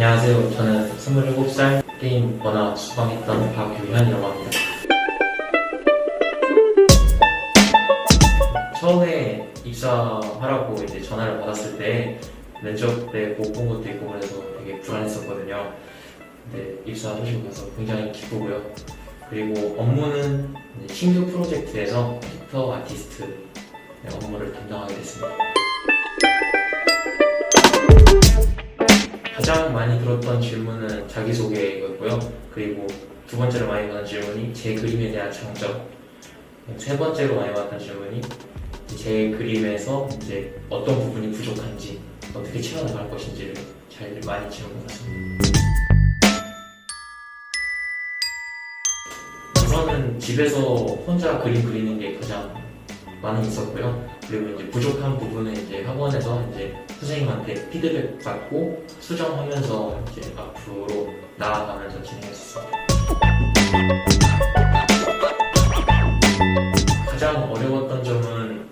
안녕하세요. 저는 27살 게임 원화 수강했던 박유현이라고 합니다. 처음에 입사하라고 이제 전화를 받았을 때 면접 때 못 본 것도 있고 그래서 되게 불안했었거든요. 근데 입사하시고 나서 굉장히 기쁘고요. 그리고 업무는 신규 프로젝트에서 캐릭터 아티스트 업무를 담당하게 됐습니다. 가장 많이 들었던 질문은 자기소개였고요. 그리고 두 번째로 많이 받은 질문이 제 그림에 대한 장점. 세 번째로 많이 받은 질문이 제 그림에서 이제 어떤 부분이 부족한지, 어떻게 채워나갈 것인지를 잘 많이 질문받았습니다. 우선은 집에서 혼자 그림 그리는 게 가장 많이 있었고요. 그리고 이제 부족한 부분은 이제 학원에서 이제 선생님한테 피드백 받고 수정하면서 이제 앞으로 나아가면서 진행했었습니다. 가장 어려웠던 점은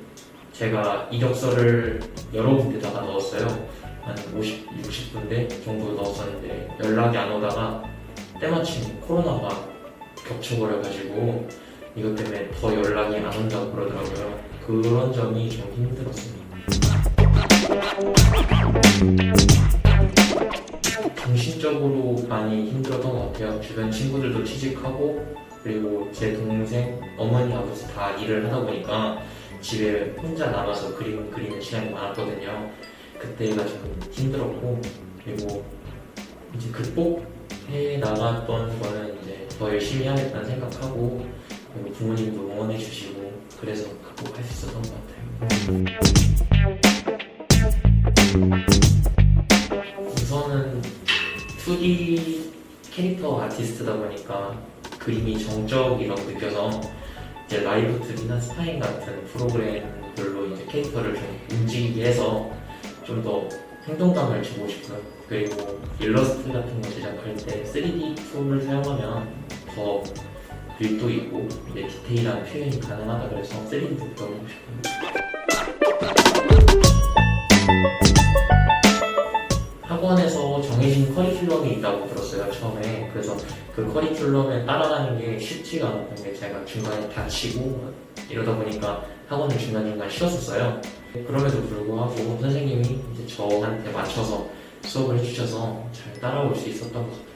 제가 이력서를 여러 군데다가 넣었어요. 한 50, 60군데 정도 넣었었는데 연락이 안 오다가 때마침 코로나가 겹쳐버려가지고 이것 때문에 더 연락이 안 온다고 그러더라고요. 그런 점이 좀 힘들었습니다. 정신적으로 많이 힘들었던 것 같아요. 주변 친구들도 취직하고 그리고 제 동생, 어머니, 아버지 다 일을 하다 보니까 집에 혼자 남아서 그림 그리는 시간이 많았거든요. 그때가 조금 힘들었고 그리고 이제 극복해 나갔던 거는 이제 더 열심히 하겠다는 생각하고 부모님도 응원해 주시고 그래서 극복할 수 있었던 것 같아요. 우선은 2D 캐릭터 아티스트다 보니까 그림이 정적이라고 느껴서 이제 라이브 2D나 스파인 같은 프로그램별로 이제 캐릭터를 좀 움직이게 해서 좀더 생동감을 주고 싶고요. 그리고 일러스트 같은 거 제작할 때 3D 툴을 사용하면 더 밀도 있고 이제 디테일한 표현이 가능하다 그래서 3D도 배워보고 싶어요. 학원에서 정해진 커리큘럼이 있다고 들었어요 처음에. 그래서 그 커리큘럼에 따라가는 게 쉽지가 않았던 게 제가 중간에 다치고 이러다 보니까 학원을 중간중간 쉬었었어요. 그럼에도 불구하고 선생님이 이제 저한테 맞춰서 수업을 해주셔서 잘 따라올 수 있었던 것 같아요